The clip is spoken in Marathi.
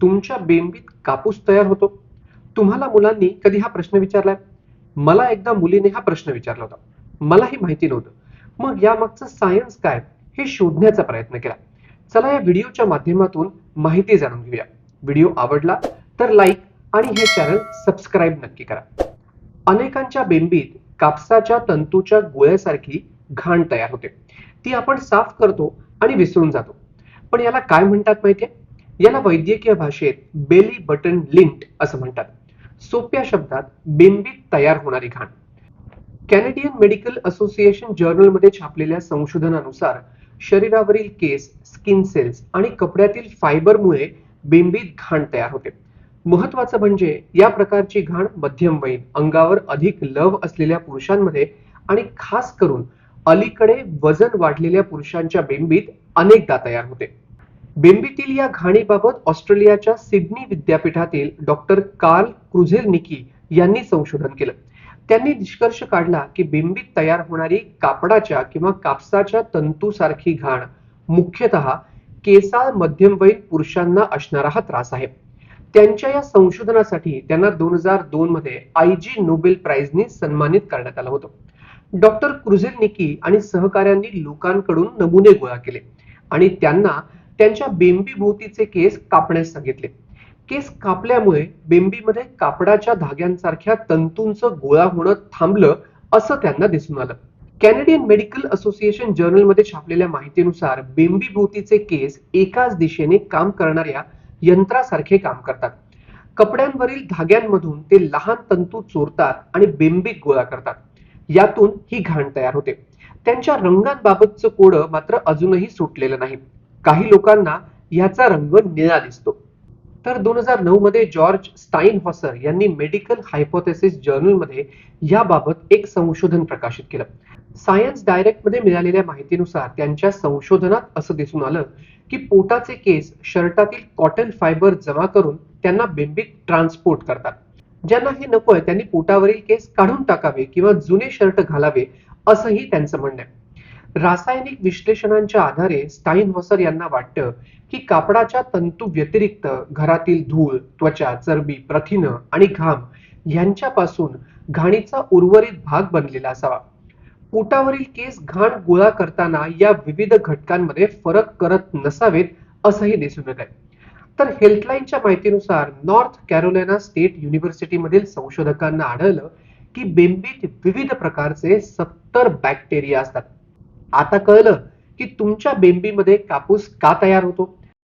तुमच्या बेंबीत कापूस तयार होतो. तुम्हाला मुलांनी कधी हा प्रश्न विचारलाय? मला एकदा मुलीने हा प्रश्न विचारला होता. मलाही माहिती नव्हतं. मग यामागचं सायन्स काय? हे शोधण्याचा प्रयत्न केला. चला या व्हिडिओच्या माध्यमातून माहिती जाणून घेऊया. व्हिडिओ आवडला तर लाईक आणि हे चॅनल सबस्क्राईब नक्की करा. अनेकांच्या बेंबीत कापसाच्या तंतूच्या गोळ्यासारखी घाण तयार होते. ती आपण साफ करतो आणि विसरून जातो. पण याला काय म्हणतात माहितीये? याला वैद्यकीय भाषेत बेली बटन लिंट असं म्हणतात. सोप्या शब्दात बिंबीत तयार होणारी घाण. कॅनेडियन मेडिकल असोसिएशन जर्नलमध्ये छापलेल्या संशोधनानुसार शरीरावरील केस स्किन सेल्स आणि कपड्यातील फायबरमुळे बिंबीत घाण तयार होते. महत्वाचं म्हणजे या प्रकारची घाण मध्यमवयीन अंगावर अधिक लव असलेल्या पुरुषांमध्ये आणि खास करून अलीकडे वजन वाढलेल्या पुरुषांच्या बिंबीत अनेकदा तयार होते. बेंबिटील या घाणीबाबत ऑस्ट्रेलियाच्या सिडनी विद्यापीठातील डॉक्टर कार्ल क्रुझेलनिकी यांनी संशोधन केलं. त्यांनी निष्कर्ष काढला की बेंबीत तयार होणारी कापडाच्या किंवा कापसाच्या तंतूसारखी घाण मुख्यतः केसाळ मध्यमवयीन पुरुषांना असणारा हा त्रास आहे. त्यांच्या या संशोधनासाठी त्यांना दोन हजार दोन मध्ये आय जी नोबेल प्राइजने सन्मानित करण्यात आलं होतं. डॉक्टर क्रुझेलनिकी आणि सहकाऱ्यांनी लोकांकडून नमुने गोळा केले आणि त्यांना त्यांच्या बेंबी भोवतीचे केस कापण्यास सांगितले. केस कापल्यामुळे बेंबीमध्ये कापडाच्या धाग्यांसारख्या तंतूंचं गोळा होणं थांबलं असं त्यांना दिसून आलं. कॅनेडियन मेडिकल असोसिएशन जर्नलमध्ये छापलेल्या माहितीनुसार बेंबी भोवतीचे केस एकाच दिशेने काम करणाऱ्या यंत्रासारखे काम करतात. कपड्यांवरील धाग्यांमधून ते लहान तंतू चोरतात आणि बेंबीत गोळा करतात. यातून ही घाण तयार होते. त्यांच्या रंगांबाबतचं कोडं मात्र अजूनही सुटलेलं नाही. काही लोकांना याचा रंग निळा दिसतो. तर दोन हजार नऊ मध्ये जॉर्ज स्टाईन हॉसर यांनी मेडिकल हायपोथेसिस जर्नलमध्ये याबाबत एक संशोधन प्रकाशित केलं. सायन्स डायरेक्टमध्ये मिळालेल्या माहितीनुसार त्यांच्या संशोधनात असं दिसून आलं की पोटाचे केस शर्टातील कॉटन फायबर जमा करून त्यांना बेंबीत ट्रान्सपोर्ट करतात. ज्यांना हे नकोय त्यांनी पोटावरील केस काढून टाकावे किंवा जुने शर्ट घालावे असंही त्यांचं म्हणणं आहे. रासायनिक विश्लेषणांच्या आधारे स्टाईन हॉसर यांना वाटतं की कापडाच्या तंतू व्यतिरिक्त घरातील धूळ त्वचा चरबी प्रथिनं आणि घाम यांच्यापासून घाणीचा उर्वरित भाग बनलेला असावा. पोटावरील केस घाण गोळा करताना या विविध घटकांमध्ये फरक करत नसावेत असंही दिसून येत आहे. तर हेल्थलाईनच्या माहितीनुसार नॉर्थ कॅरोलिना स्टेट युनिव्हर्सिटीमधील संशोधकांना आढळलं की बेंबीत विविध प्रकारचे सत्तर बॅक्टेरिया असतात. आता कळलं की तुमच्या बेंबीमध्ये कापूस का तयार होतो?